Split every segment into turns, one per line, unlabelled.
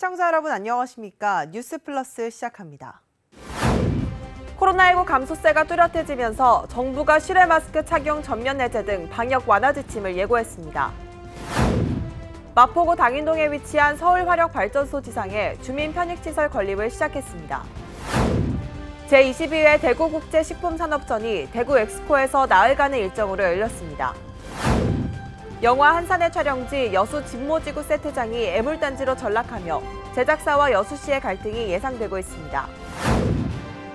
시청자 여러분 안녕하십니까? 뉴스 플러스 시작합니다. 코로나19 감소세가 뚜렷해지면서 정부가 실외 마스크 착용 전면 해제 등 방역 완화 지침을 예고했습니다. 마포구 당인동에 위치한 서울화력발전소 지상에 주민 편익시설 건립을 시작했습니다. 제22회 대구국제식품산업전이 대구 엑스코에서 나흘간의 일정으로 열렸습니다. 영화 한산의 촬영지 여수 진모지구 세트장이 애물단지로 전락하며 제작사와 여수시의 갈등이 예상되고 있습니다.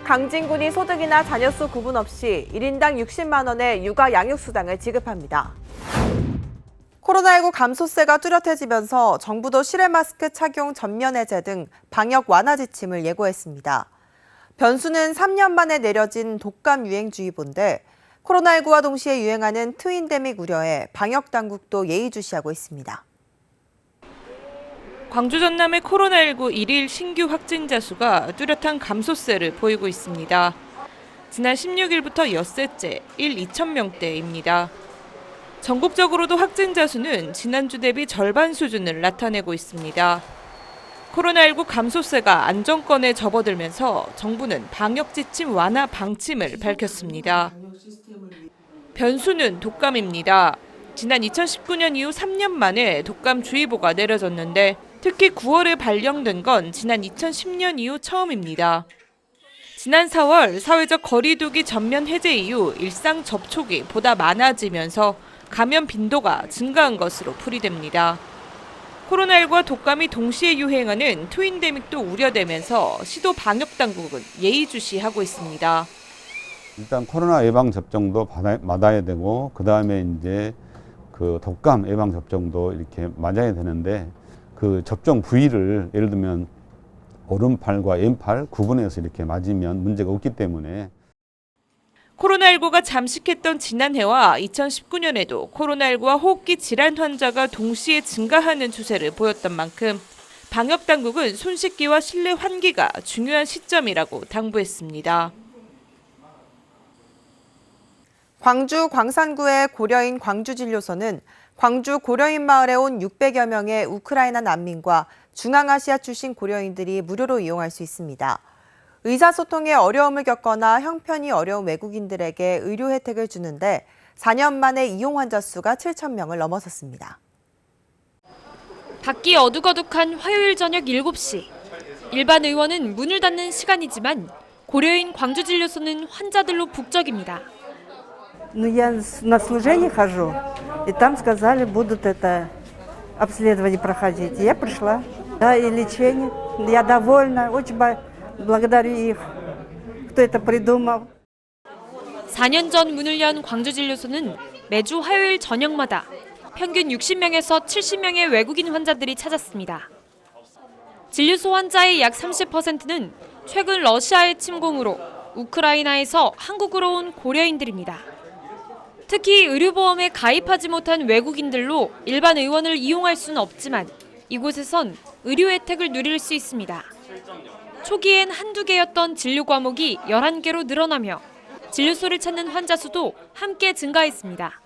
강진군이 소득이나 자녀 수 구분 없이 1인당 60만 원의 육아 양육수당을 지급합니다. 코로나19 감소세가 뚜렷해지면서 정부도 실외 마스크 착용 전면 해제 등 방역 완화 지침을 예고했습니다. 변수는 3년 만에 내려진 독감 유행주의보인데 코로나19와 동시에 유행하는 트윈데믹 우려에 방역 당국도 예의주시하고 있습니다.
광주 전남의 코로나19 일일 신규 확진자 수가 뚜렷한 감소세를 보이고 있습니다. 지난 16일부터 엿새째 1, 2천 명대입니다. 전국적으로도 확진자 수는 지난주 대비 절반 수준을 나타내고 있습니다. 코로나19 감소세가 안정권에 접어들면서 정부는 방역 지침 완화 방침을 밝혔습니다. 변수는 독감입니다. 지난 2019년 이후 3년 만에 독감주의보가 내려졌는데 특히 9월에 발령된 건 지난 2010년 이후 처음입니다. 지난 4월 사회적 거리두기 전면 해제 이후 일상 접촉이 보다 많아지면서 감염 빈도가 증가한 것으로 풀이됩니다. 코로나19와 독감이 동시에 유행하는 트윈데믹도 우려되면서 시도 방역 당국은 예의주시하고 있습니다.
일단 코로나 예방 접종도 받아, 맞아야 되고 그 다음에 이제 그 독감 예방 접종도 이렇게 맞아야 되는데 그 접종 부위를 예를 들면 오른팔과 왼팔 구분해서 이렇게 맞으면 문제가 없기 때문에
코로나19가 잠식했던 지난해와 2019년에도 코로나19와 호흡기 질환 환자가 동시에 증가하는 추세를 보였던 만큼 방역 당국은 손 씻기와 실내 환기가 중요한 시점이라고 당부했습니다.
광주 광산구의 고려인 광주진료소는 광주 고려인 마을에 온 600여 명의 우크라이나 난민과 중앙아시아 출신 고려인들이 무료로 이용할 수 있습니다. 의사소통에 어려움을 겪거나 형편이 어려운 외국인들에게 의료 혜택을 주는데 4년 만에 이용 환자 수가 7천 명을 넘어섰습니다.
밖이 어둑어둑한 화요일 저녁 7시. 일반 의원은 문을 닫는 시간이지만 고려인 광주진료소는 환자들로 북적입니다.
Ну, я с- на служение хожу, и там сказали, будут это обследование проходить. Я пришла. Да, и лечение. Я довольна, очень бо- благодарю их, кто это придумал.
4년 전 문을 연 광주진료소는 매주 화요일 저녁마다 평균 60명에서 70명의 외국인 환자들이 찾았습니다. 진료소 환자의 약 30%는 최근 러시아의 침공으로 우크라이나에서 한국으로 온 고려인들입니다. 특히 의료보험에 가입하지 못한 외국인들로 일반 의원을 이용할 수는 없지만 이곳에선 의료 혜택을 누릴 수 있습니다. 초기엔 한두 개였던 진료 과목이 11개로 늘어나며 진료소를 찾는 환자 수도 함께 증가했습니다.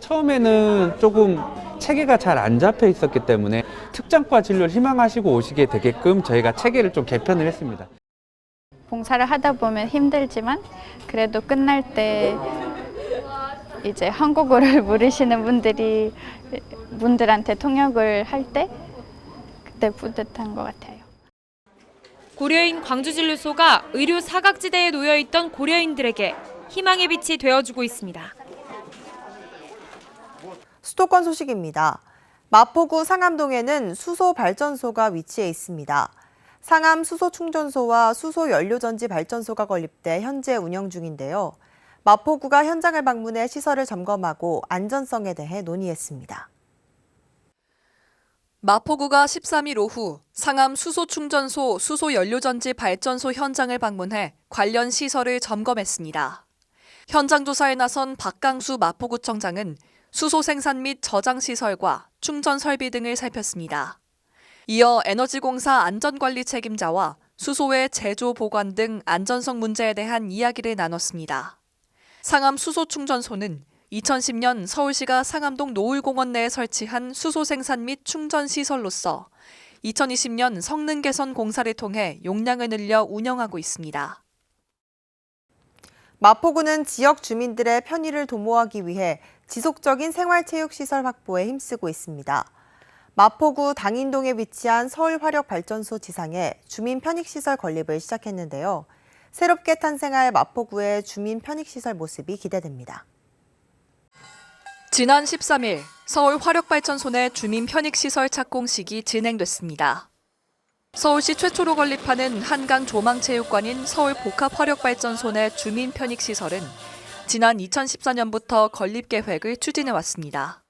처음에는 조금 체계가 잘 안 잡혀 있었기 때문에 특장과 진료를 희망하시고 오시게 되게끔 저희가 체계를 좀 개편을 했습니다.
봉사를 하다 보면 힘들지만 그래도 끝날 때 이제 한국어를 모르시는 분들이 분들한테 통역을 할 때 그때 뿌듯한 것 같아요.
고려인 광주진료소가 의료 사각지대에 놓여 있던 고려인들에게 희망의 빛이 되어주고 있습니다.
수도권 소식입니다. 마포구 상암동에는 수소 발전소가 위치해 있습니다. 상암 수소 충전소와 수소 연료전지 발전소가 건립돼 현재 운영 중인데요. 마포구가 현장을 방문해 시설을 점검하고 안전성에 대해 논의했습니다.
마포구가 13일 오후 상암 수소충전소 수소연료전지 발전소 현장을 방문해 관련 시설을 점검했습니다. 현장 조사에 나선 박강수 마포구청장은 수소 생산 및 저장 시설과 충전 설비 등을 살폈습니다. 이어 에너지공사 안전관리 책임자와 수소의 제조 보관 등 안전성 문제에 대한 이야기를 나눴습니다. 상암 수소충전소는 2010년 서울시가 상암동 노을공원 내에 설치한 수소 생산 및 충전 시설로서 2020년 성능 개선 공사를 통해 용량을 늘려 운영하고 있습니다.
마포구는 지역 주민들의 편의를 도모하기 위해 지속적인 생활체육시설 확보에 힘쓰고 있습니다. 마포구 당인동에 위치한 서울화력발전소 지상에 주민 편익시설 건립을 시작했는데요. 새롭게 탄생할 마포구의 주민 편익시설 모습이 기대됩니다.
지난 13일 서울 화력발전소 내 주민 편익시설 착공식이 진행됐습니다. 서울시 최초로 건립하는 한강 조망체육관인 서울 복합화력발전소 내 주민 편익시설은 지난 2014년부터 건립 계획을 추진해 왔습니다.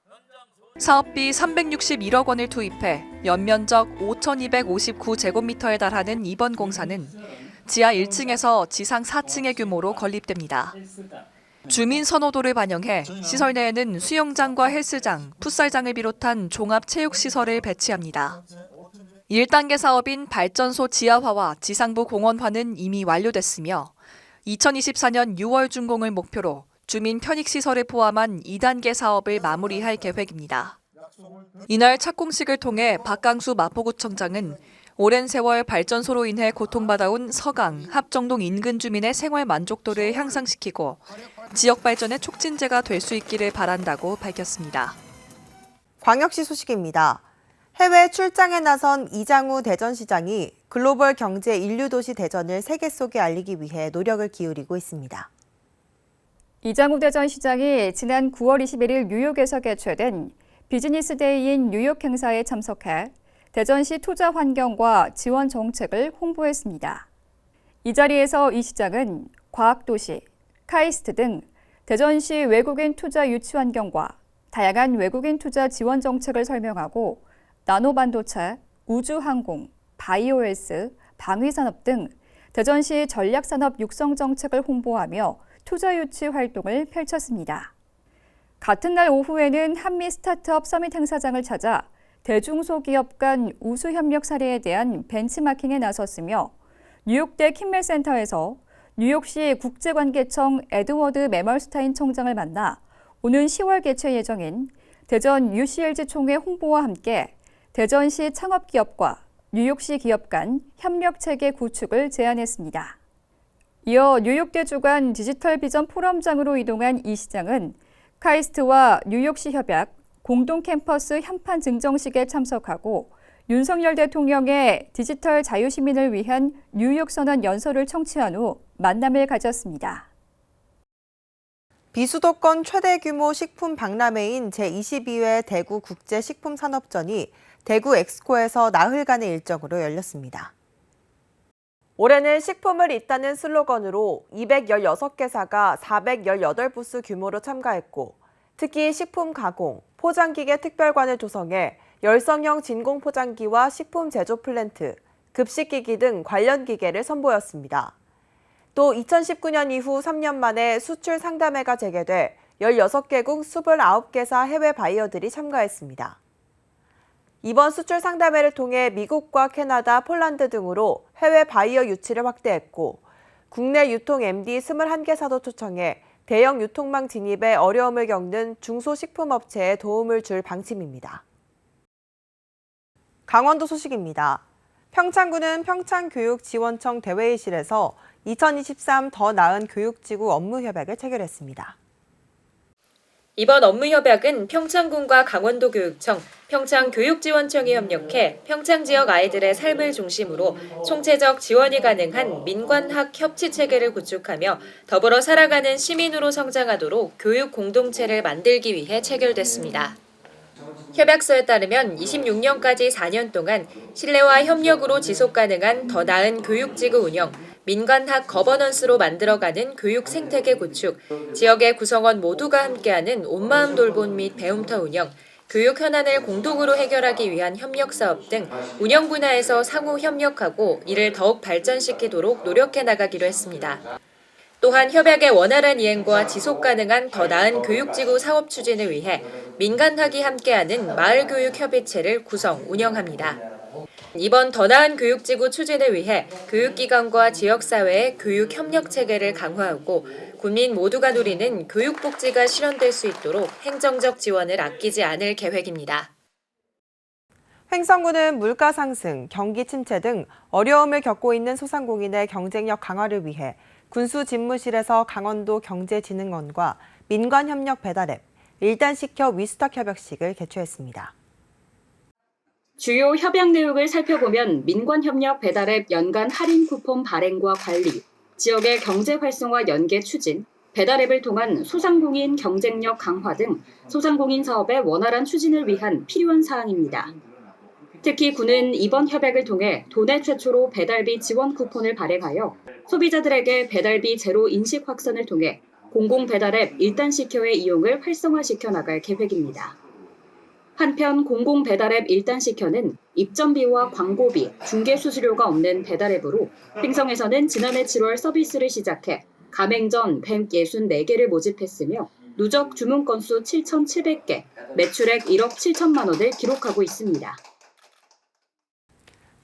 사업비 361억 원을 투입해 연면적 5,259제곱미터에 달하는 이번 공사는 지하 1층에서 지상 4층의 규모로 건립됩니다. 주민 선호도를 반영해 시설 내에는 수영장과 헬스장, 풋살장을 비롯한 종합 체육 시설을 배치합니다. 1단계 사업인 발전소 지하화와 지상부 공원화는 이미 완료됐으며 2024년 6월 준공을 목표로 주민 편익 시설을 포함한 2단계 사업을 마무리할 계획입니다. 이날 착공식을 통해 박강수 마포구청장은 오랜 세월 발전소로 인해 고통받아온 서강, 합정동 인근 주민의 생활 만족도를 향상시키고 지역 발전의 촉진제가 될 수 있기를 바란다고 밝혔습니다.
광역시 소식입니다. 해외 출장에 나선 이장우 대전시장이 글로벌 경제 인류도시 대전을 세계 속에 알리기 위해 노력을 기울이고 있습니다.
이장우 대전시장이 지난 9월 21일 뉴욕에서 개최된 비즈니스 데이인 뉴욕 행사에 참석해 대전시 투자 환경과 지원 정책을 홍보했습니다. 이 자리에서 이 시장은 과학도시, 카이스트 등 대전시 외국인 투자 유치 환경과 다양한 외국인 투자 지원 정책을 설명하고 나노반도체, 우주항공, 바이오헬스, 방위산업 등 대전시 전략산업 육성 정책을 홍보하며 투자 유치 활동을 펼쳤습니다. 같은 날 오후에는 한미 스타트업 서밋 행사장을 찾아 대중소기업 간 우수 협력 사례에 대한 벤치마킹에 나섰으며 뉴욕대 킴멜센터에서 뉴욕시 국제관계청 에드워드 메멀스타인 청장을 만나 오는 10월 개최 예정인 대전 UCLG 총회 홍보와 함께 대전시 창업기업과 뉴욕시 기업 간 협력 체계 구축을 제안했습니다. 이어 뉴욕대 주관 디지털 비전 포럼장으로 이동한 이 시장은 카이스트와 뉴욕시 협약 공동 캠퍼스 현판 증정식에 참석하고 윤석열 대통령의 디지털 자유시민을 위한 뉴욕 선언 연설을 청취한 후 만남을 가졌습니다.
비수도권 최대 규모 식품 박람회인 제22회 대구 국제 식품 산업전이 대구 엑스코에서 나흘간의 일정으로 열렸습니다. 올해는 식품을 잇다는 슬로건으로 216개사가 418부스 규모로 참가했고 특히 식품 가공, 포장기계 특별관을 조성해 열성형 진공 포장기와 식품 제조 플랜트, 급식기기 등 관련 기계를 선보였습니다. 또 2019년 이후 3년 만에 수출 상담회가 재개돼 16개국 29개사 해외 바이어들이 참가했습니다. 이번 수출 상담회를 통해 미국과 캐나다, 폴란드 등으로 해외 바이어 유치를 확대했고 국내 유통 MD 21개사도 초청해 대형 유통망 진입에 어려움을 겪는 중소식품업체에 도움을 줄 방침입니다. 강원도 소식입니다. 평창구는 평창교육지원청 대회의실에서 2023 더 나은 교육지구 업무 협약을 체결했습니다.
이번 업무 협약은 평창군과 강원도교육청, 평창교육지원청이 협력해 평창 지역 아이들의 삶을 중심으로 총체적 지원이 가능한 민관학 협치 체계를 구축하며 더불어 살아가는 시민으로 성장하도록 교육 공동체를 만들기 위해 체결됐습니다. 협약서에 따르면 26년까지 4년 동안 신뢰와 협력으로 지속 가능한 더 나은 교육지구 운영, 민관학 거버넌스로 만들어가는 교육 생태계 구축, 지역의 구성원 모두가 함께하는 온마음 돌봄 및 배움터 운영, 교육 현안을 공동으로 해결하기 위한 협력 사업 등 운영 분야에서 상호 협력하고 이를 더욱 발전시키도록 노력해 나가기로 했습니다. 또한 협약의 원활한 이행과 지속 가능한 더 나은 교육지구 사업 추진을 위해 민간학이 함께하는 마을교육협의체를 구성, 운영합니다. 이번 더 나은 교육지구 추진을 위해 교육기관과 지역사회의 교육 협력 체계를 강화하고 국민 모두가 누리는 교육복지가 실현될 수 있도록 행정적 지원을 아끼지 않을 계획입니다.
횡성구는 물가 상승, 경기 침체 등 어려움을 겪고 있는 소상공인의 경쟁력 강화를 위해 군수 집무실에서 강원도 경제진흥원과 민관협력 배달앱, 일단 시켜 위스탁 협약식을 개최했습니다.
주요 협약 내용을 살펴보면 민관협력 배달앱 연간 할인 쿠폰 발행과 관리, 지역의 경제 활성화 연계 추진, 배달앱을 통한 소상공인 경쟁력 강화 등 소상공인 사업의 원활한 추진을 위한 필요한 사항입니다. 특히 군은 이번 협약을 통해 도내 최초로 배달비 지원 쿠폰을 발행하여 소비자들에게 배달비 제로 인식 확산을 통해 공공 배달앱 일단 시켜의 이용을 활성화시켜 나갈 계획입니다. 한편 공공 배달앱 일단 시켜는 입점비와 광고비, 중개 수수료가 없는 배달앱으로 횡성에서는 지난해 7월 서비스를 시작해 가맹 전 164개를 모집했으며 누적 주문 건수 7,700개, 매출액 1억 7천만 원을 기록하고 있습니다.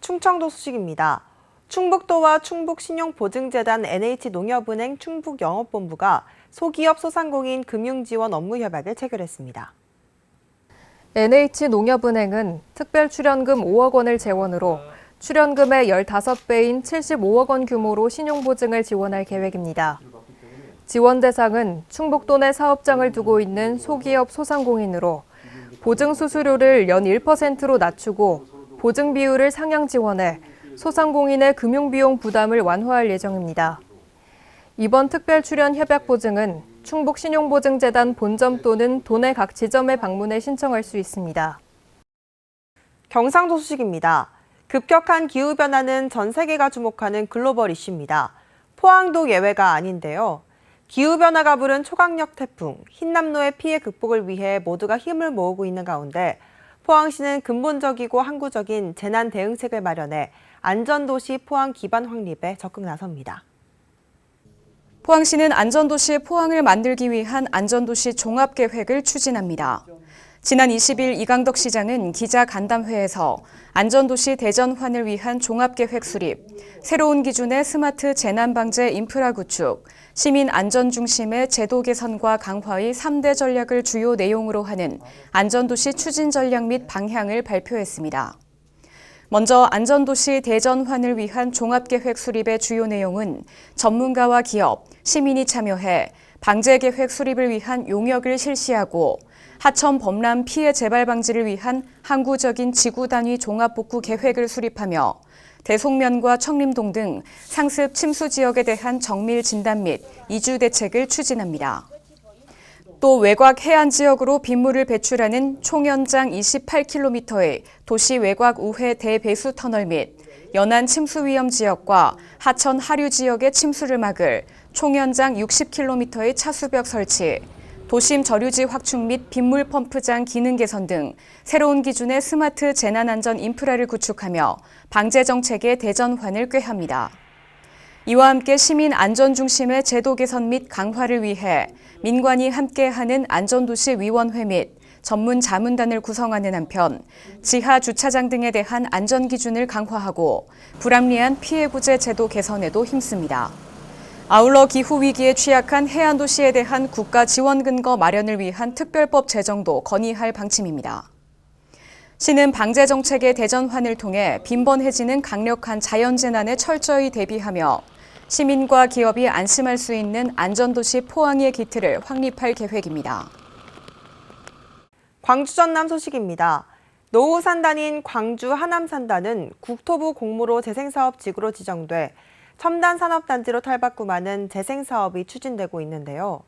충청도 소식입니다. 충북도와 충북신용보증재단 NH농협은행 충북영업본부가 소기업 소상공인 금융지원 업무 협약을 체결했습니다.
NH농협은행은 특별 출연금 5억 원을 재원으로 출연금의 15배인 75억 원 규모로 신용보증을 지원할 계획입니다. 지원 대상은 충북도 내 사업장을 두고 있는 소기업 소상공인으로 보증 수수료를 연 1%로 낮추고 보증 비율을 상향 지원해 소상공인의 금융비용 부담을 완화할 예정입니다. 이번 특별 출연 협약 보증은 충북신용보증재단 본점 또는 도내 각 지점에 방문해 신청할 수 있습니다.
경상도 소식입니다. 급격한 기후변화는 전 세계가 주목하는 글로벌 이슈입니다. 포항도 예외가 아닌데요. 기후변화가 부른 초강력 태풍, 흰남노의 피해 극복을 위해 모두가 힘을 모으고 있는 가운데 포항시는 근본적이고 항구적인 재난 대응책을 마련해 안전도시 포항 기반 확립에 적극 나섭니다.
포항시는 안전도시 포항을 만들기 위한 안전도시 종합계획을 추진합니다. 지난 20일 이강덕 시장은 기자 간담회에서 안전도시 대전환을 위한 종합계획 수립, 새로운 기준의 스마트 재난방제 인프라 구축, 시민 안전 중심의 제도 개선과 강화의 3대 전략을 주요 내용으로 하는 안전도시 추진 전략 및 방향을 발표했습니다. 먼저 안전도시 대전환을 위한 종합계획 수립의 주요 내용은 전문가와 기업, 시민이 참여해 방제계획 수립을 위한 용역을 실시하고 하천 범람 피해 재발 방지를 위한 항구적인 지구 단위 종합 복구 계획을 수립하며 대송면과 청림동 등 상습 침수 지역에 대한 정밀 진단 및 이주 대책을 추진합니다. 또 외곽 해안 지역으로 빗물을 배출하는 총연장 28km의 도시 외곽 우회 대배수 터널 및 연안 침수 위험 지역과 하천 하류 지역의 침수를 막을 총연장 60km의 차수벽 설치, 도심 저류지 확충 및 빗물 펌프장 기능 개선 등 새로운 기준의 스마트 재난안전 인프라를 구축하며 방제 정책의 대전환을 꾀합니다. 이와 함께 시민 안전 중심의 제도 개선 및 강화를 위해 민관이 함께하는 안전도시 위원회 및 전문 자문단을 구성하는 한편 지하 주차장 등에 대한 안전 기준을 강화하고 불합리한 피해 구제 제도 개선에도 힘씁니다. 아울러 기후 위기에 취약한 해안 도시에 대한 국가 지원 근거 마련을 위한 특별법 제정도 건의할 방침입니다. 시는 방제 정책의 대전환을 통해 빈번해지는 강력한 자연재난에 철저히 대비하며 시민과 기업이 안심할 수 있는 안전도시 포항의 기틀을 확립할 계획입니다.
광주 전남 소식입니다. 노후 산단인 광주 하남 산단은 국토부 공무로 재생사업 지구로 지정돼 첨단 산업단지로 탈바꿈하는 재생사업이 추진되고 있는데요.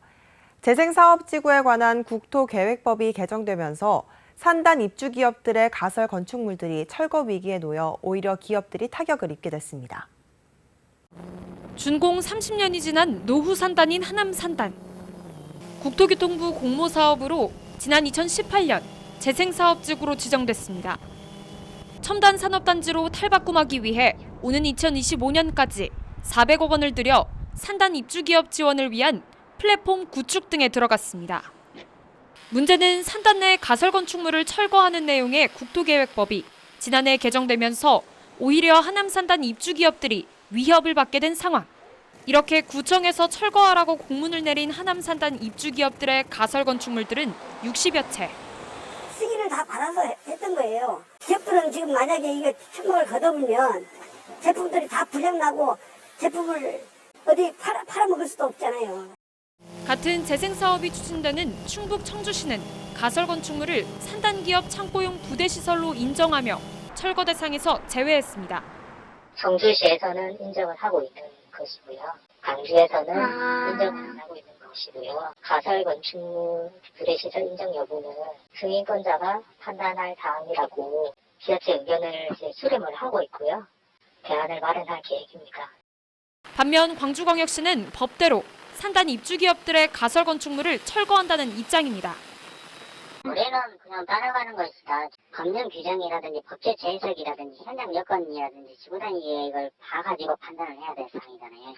재생사업 지구에 관한 국토계획법이 개정되면서 산단 입주 기업들의 가설 건축물들이 철거 위기에 놓여 오히려 기업들이 타격을 입게 됐습니다.
준공 30년이 지난 노후 산단인 하남 산단. 국토교통부 공모 사업으로 지난 2018년 재생 사업지구로 지정됐습니다. 첨단 산업단지로 탈바꿈하기 위해 오는 2025년까지 400억 원을 들여 산단 입주 기업 지원을 위한 플랫폼 구축 등에 들어갔습니다. 문제는 산단 내 가설 건축물을 철거하는 내용의 국토계획법이 지난해 개정되면서 오히려 하남 산단 입주 기업들이 위협을 받게 된 상황. 이렇게 구청에서 철거하라고 공문을 내린 하남 산단 입주 기업들의 가설 건축물들은 60여 채.
승인을 다 받아서 했던 거예요. 기업들은 지금 만약에 이게 충목을 거둬보면 제품들이 다 부정나고 제품을 어디 팔아, 팔아먹을 수도 없잖아요.
같은 재생 사업이 추진되는 충북 청주시는 가설 건축물을 산단 기업 창고용 부대 시설로 인정하며 철거 대상에서 제외했습니다.
청주시에서는 인정을 하고 있는 것이고요. 광주에서는
아.
인정을 안 하고 있는 것이고요. 가설 건축물 부대시설 인정 여부는 승인권자가 판단할 사항이라고 지자체 의견을 이제 수렴을 하고 있고요. 대안을 마련할 계획입니다.
반면 광주광역시는 법대로 산단 입주 기업들의 가설 건축물을 철거한다는 입장입니다.
우리는 그냥 따라가는 것이다. 법령 규정이라든지 법제 재해석이라든지 현장 여건이라든지 지구단위 계획을 봐가지고 판단을 해야 될 사항이잖아요.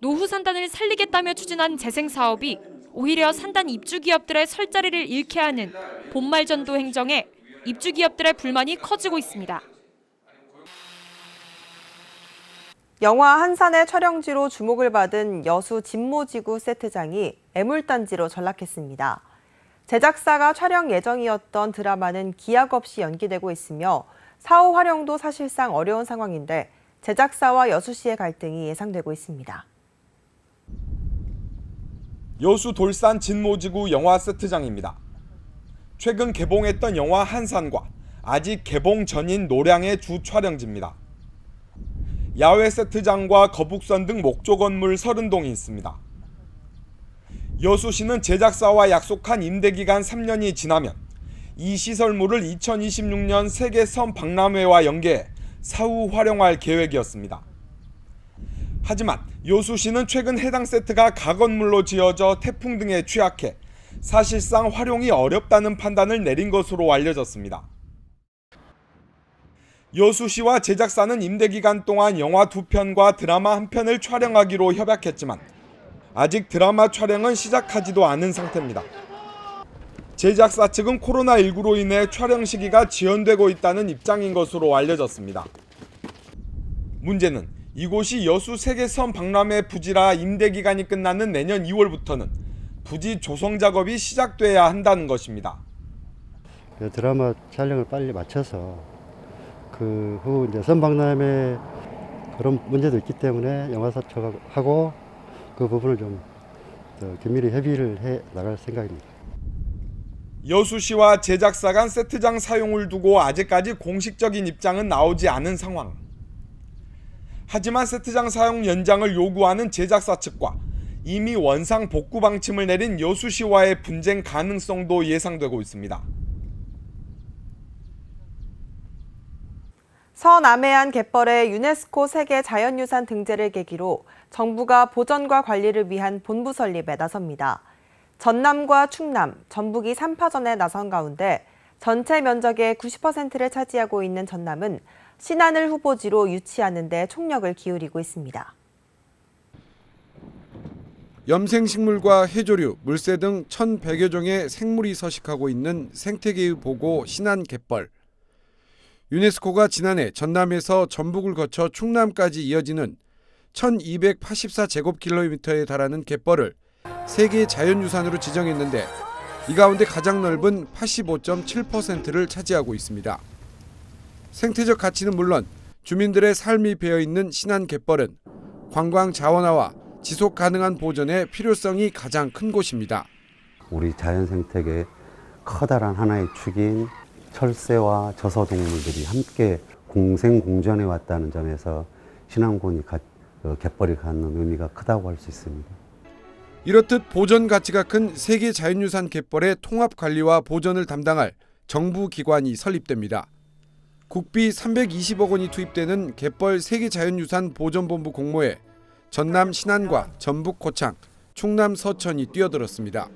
노후 산단을 살리겠다며 추진한 재생 사업이 오히려 산단 입주 기업들의 설 자리를 잃게 하는 본말 전도 행정에 입주 기업들의 불만이 커지고 있습니다.
영화 한산의 촬영지로 주목을 받은 여수 진모지구 세트장이 애물단지로 전락했습니다. 제작사가 촬영 예정이었던 드라마는 기약 없이 연기되고 있으며 사후 활용도 사실상 어려운 상황인데 제작사와 여수시의 갈등이 예상되고 있습니다.
여수 돌산 진모지구 영화 세트장입니다. 최근 개봉했던 영화 한산과 아직 개봉 전인 노량의 주 촬영지입니다. 야외 세트장과 거북선 등 목조 건물 30동이 있습니다. 여수시는 제작사와 약속한 임대 기간 3년이 지나면 이 시설물을 2026년 세계섬 박람회와 연계해 사후 활용할 계획이었습니다. 하지만 여수시는 최근 해당 세트가 가건물로 지어져 태풍 등에 취약해 사실상 활용이 어렵다는 판단을 내린 것으로 알려졌습니다. 여수시와 제작사는 임대 기간 동안 영화 두 편과 드라마 한 편을 촬영하기로 협약했지만 아직 드라마 촬영은 시작하지도 않은 상태입니다. 제작사 측은 코로나19로 인해 촬영 시기가 지연되고 있다는 입장인 것으로 알려졌습니다. 문제는 이곳이 여수 세계섬 박람회 부지라 임대 기간이 끝나는 내년 2월부터는 부지 조성 작업이 시작돼야 한다는 것입니다.
그 드라마 촬영을 빨리 마쳐서 그 후 이제 선박람회 그런 문제도 있기 때문에 영화사측하고 그 부분을 좀더 긴밀히 협의를 해 나갈 생각입니다.
여수시와 제작사 간 세트장 사용을 두고 아직까지 공식적인 입장은 나오지 않은 상황. 하지만 세트장 사용 연장을 요구하는 제작사 측과 이미 원상 복구 방침을 내린 여수시와의 분쟁 가능성도 예상되고 있습니다.
서남해안 갯벌의 유네스코 세계 자연유산 등재를 계기로 정부가 보전과 관리를 위한 본부 설립에 나섭니다. 전남과 충남, 전북이 3파전에 나선 가운데 전체 면적의 90%를 차지하고 있는 전남은 신안을 후보지로 유치하는 데 총력을 기울이고 있습니다.
염생식물과 해조류, 물새 등 1,100여 종의 생물이 서식하고 있는 생태계의 보고 신안 갯벌. 유네스코가 지난해 전남에서 전북을 거쳐 충남까지 이어지는 1284제곱킬로미터에 달하는 갯벌을 세계 자연유산으로 지정했는데 이 가운데 가장 넓은 85.7%를 차지하고 있습니다. 생태적 가치는 물론 주민들의 삶이 배어 있는 신안 갯벌은 관광 자원화와 지속 가능한 보존의 필요성이 가장 큰 곳입니다.
우리 자연 생태계 커다란 하나의 축인 철새와 저서동물들이 함께 공생 공존해 왔다는 점에서 신안군이 가, 어, 갯벌이 갖는 의미가 크다고 할 수 있습니다.
이렇듯 보존 가치가 큰 세계 자연유산 갯벌의 통합 관리와 보존을 담당할 정부 기관이 설립됩니다. 국비 320억 원이 투입되는 갯벌 세계 자연유산 보존본부 공모에 전남 신안과 전북 고창, 충남 서천이 뛰어들었습니다.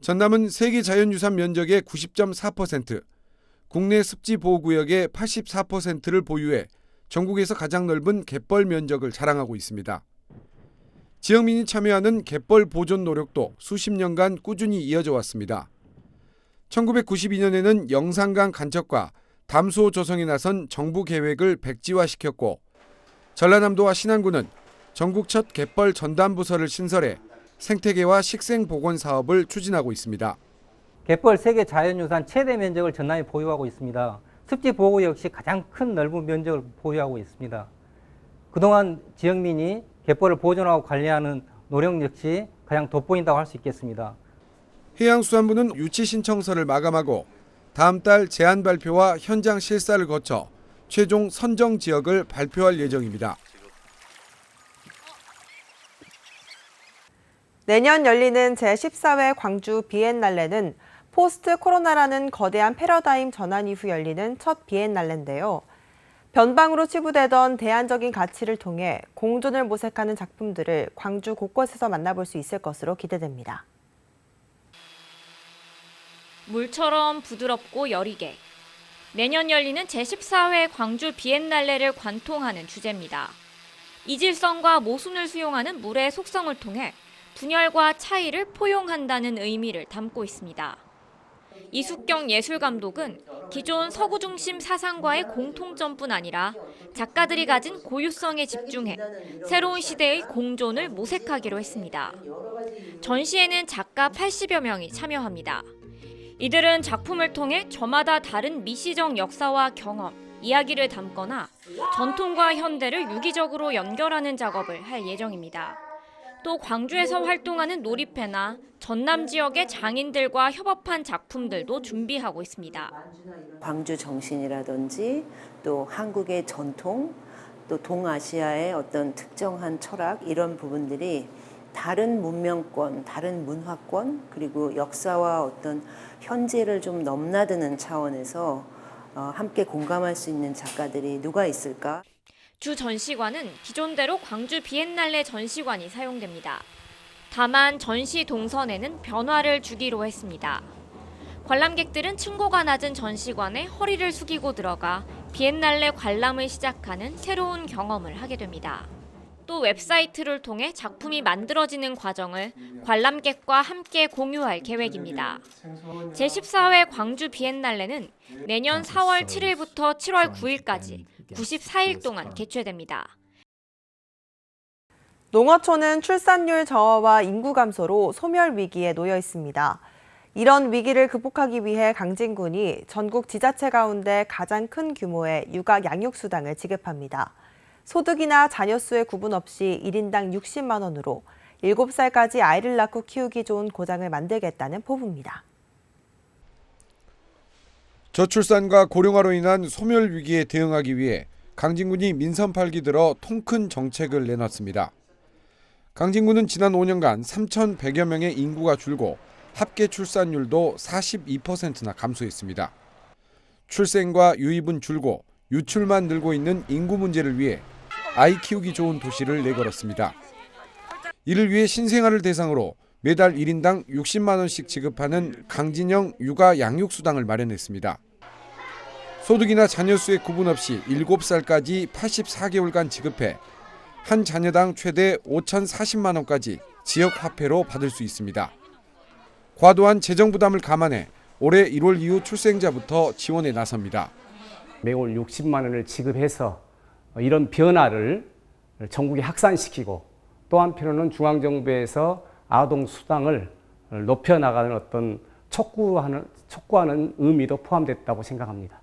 전남은 세계 자연유산 면적의 90.4%, 국내 습지 보호구역의 84%를 보유해 전국에서 가장 넓은 갯벌 면적을 자랑하고 있습니다. 지역민이 참여하는 갯벌 보존 노력도 수십 년간 꾸준히 이어져 왔습니다. 1992년에는 영산강 간척과 담소 조성에 나선 정부 계획을 백지화시켰고 전라남도와 신안군은 전국 첫 갯벌 전담 부서를 신설해 생태계와 식생 복원 사업을 추진하고 있습니다.
갯벌 세계 자연유산 최대 면적을 전남이 보유하고 있습니다. 습지 보호 역시 가장 큰 넓은 면적을 보유하고 있습니다. 그동안 지역민이 갯벌을 보존하고 관리하는 노력 역시 가장 돋보인다고 할 수 있겠습니다.
해양수산부는 유치 신청서를 마감하고 다음 달 제안 발표와 현장 실사를 거쳐 최종 선정 지역을 발표할 예정입니다.
내년 열리는 제14회 광주 비엔날레는 포스트 코로나라는 거대한 패러다임 전환 이후 열리는 첫 비엔날레인데요. 변방으로 치부되던 대안적인 가치를 통해 공존을 모색하는 작품들을 광주 곳곳에서 만나볼 수 있을 것으로 기대됩니다.
물처럼 부드럽고 여리게. 내년 열리는 제14회 광주 비엔날레를 관통하는 주제입니다. 이질성과 모순을 수용하는 물의 속성을 통해 분열과 차이를 포용한다는 의미를 담고 있습니다. 이숙경 예술감독은 기존 서구 중심 사상과의 공통점뿐 아니라 작가들이 가진 고유성에 집중해 새로운 시대의 공존을 모색하기로 했습니다. 전시에는 작가 80여 명이 참여합니다. 이들은 작품을 통해 저마다 다른 미시적 역사와 경험, 이야기를 담거나 전통과 현대를 유기적으로 연결하는 작업을 할 예정입니다. 또 광주에서 활동하는 놀이패나 전남 지역의 장인들과 협업한 작품들도 준비하고 있습니다.
광주 정신이라든지 또 한국의 전통 또 동아시아의 어떤 특정한 철학 이런 부분들이 다른 문명권, 다른 문화권 그리고 역사와 어떤 현재를 좀 넘나드는 차원에서 어, 함께 공감할 수 있는 작가들이 누가 있을까?
주 전시관은 기존대로 광주 비엔날레 전시관이 사용됩니다. 다만 전시 동선에는 변화를 주기로 했습니다. 관람객들은 층고가 낮은 전시관에 허리를 숙이고 들어가 비엔날레 관람을 시작하는 새로운 경험을 하게 됩니다. 또 웹사이트를 통해 작품이 만들어지는 과정을 관람객과 함께 공유할 계획입니다. 제14회 광주 비엔날레는 내년 4월 7일부터 7월 9일까지 94일 동안 개최됩니다.
농어촌은 출산율 저하와 인구 감소로 소멸 위기에 놓여 있습니다. 이런 위기를 극복하기 위해 강진군이 전국 지자체 가운데 가장 큰 규모의 육아 양육 수당을 지급합니다. 소득이나 자녀 수의 구분 없이 1인당 60만 원으로 7살까지 아이를 낳고 키우기 좋은 고장을 만들겠다는 포부입니다.
저출산과 고령화로 인한 소멸 위기에 대응하기 위해 강진군이 민선 8기 들어 통큰 정책을 내놨습니다. 강진군은 지난 5년간 3,100여 명의 인구가 줄고 합계 출산율도 42%나 감소했습니다. 출생과 유입은 줄고 유출만 늘고 있는 인구 문제를 위해 아이 키우기 좋은 도시를 내걸었습니다. 이를 위해 신생아를 대상으로 매달 1인당 60만 원씩 지급하는 강진형 육아 양육 수당을 마련했습니다. 소득이나 자녀 수의 구분 없이 7살까지 84개월간 지급해 한 자녀당 최대 5,040만 원까지 지역 화폐로 받을 수 있습니다. 과도한 재정 부담을 감안해 올해 1월 이후 출생자부터 지원에 나섭니다.
매월 60만 원을 지급해서 이런 변화를 전국에 확산시키고 또 한편으로는 중앙정부에서 아동 수당을 높여 나가는 어떤 촉구하는 촉구하는 의미도 포함됐다고 생각합니다.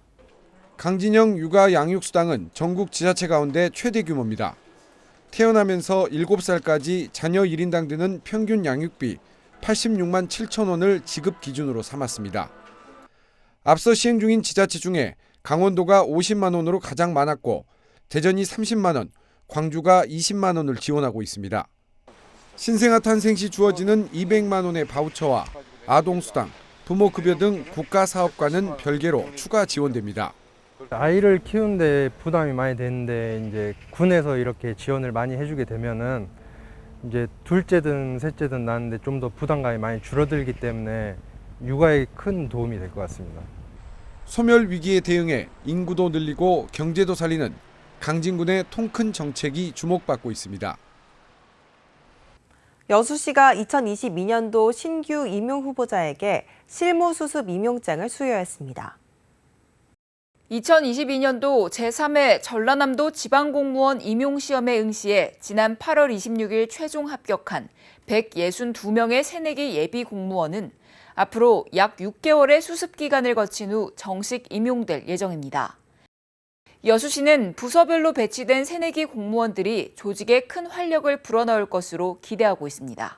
강진형 육아 양육 수당은 전국 지자체 가운데 최대 규모입니다. 태어나면서 7살까지 자녀 1인당 드는 평균 양육비 86만 7천 원을 지급 기준으로 삼았습니다. 앞서 시행 중인 지자체 중에 강원도가 50만 원으로 가장 많았고 대전이 30만 원, 광주가 20만 원을 지원하고 있습니다. 신생아 탄생 시 주어지는 200만 원의 바우처와 아동 수당, 부모 급여 등 국가 사업과는 별개로 추가 지원됩니다.
아이를 키우는데 부담이 많이 되는데 이제 군에서 이렇게 지원을 많이 해주게 되면은 이제 둘째든 셋째든 낳는데 좀 더 부담감이 많이 줄어들기 때문에 육아에 큰 도움이 될 것 같습니다.
소멸 위기에 대응해 인구도 늘리고 경제도 살리는 강진군의 통큰 정책이 주목받고 있습니다.
여수시가 2022년도 신규 임용 후보자에게 실무 수습 임용장을 수여했습니다.
2022년도 제3회 전라남도 지방공무원 임용시험에 응시해 지난 8월 26일 최종 합격한 162명의 새내기 예비 공무원은 앞으로 약 6개월의 수습 기간을 거친 후 정식 임용될 예정입니다. 여수시는 부서별로 배치된 새내기 공무원들이 조직에 큰 활력을 불어넣을 것으로 기대하고 있습니다.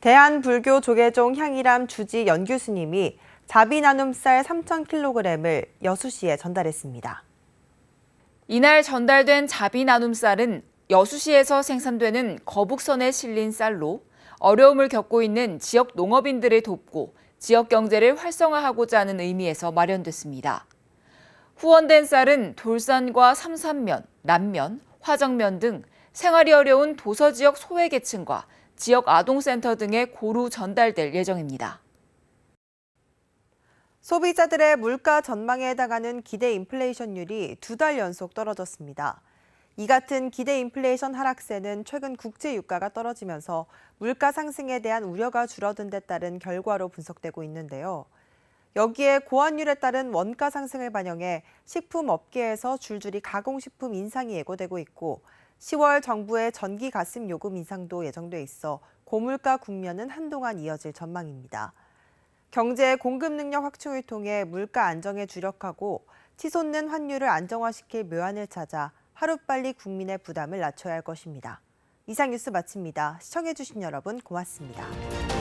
대한불교조계종 향이람 주지 연규스님이 자비 나눔 쌀 3,000kg을 여수시에 전달했습니다.
이날 전달된 자비 나눔 쌀은 여수시에서 생산되는 거북선에 실린 쌀로 어려움을 겪고 있는 지역 농업인들을 돕고 지역 경제를 활성화하고자 하는 의미에서 마련됐습니다. 후원된 쌀은 돌산과 삼산면, 남면, 화정면 등 생활이 어려운 도서 지역 소외계층과 지역 아동센터 등에 고루 전달될 예정입니다.
소비자들의 물가 전망에 해당하는 기대 인플레이션율이 두 달 연속 떨어졌습니다. 이 같은 기대 인플레이션 하락세는 최근 국제 유가가 떨어지면서 물가 상승에 대한 우려가 줄어든 데 따른 결과로 분석되고 있는데요. 여기에 고환율에 따른 원가 상승을 반영해 식품 업계에서 줄줄이 가공식품 인상이 예고되고 있고 10월 정부의 전기 가스 요금 인상도 예정돼 있어 고물가 국면은 한동안 이어질 전망입니다. 경제 공급 능력 확충을 통해 물가 안정에 주력하고 치솟는 환율을 안정화시킬 묘안을 찾아 하루빨리 국민의 부담을 낮춰야 할 것입니다. 이상 뉴스 마칩니다. 시청해주신 여러분 고맙습니다.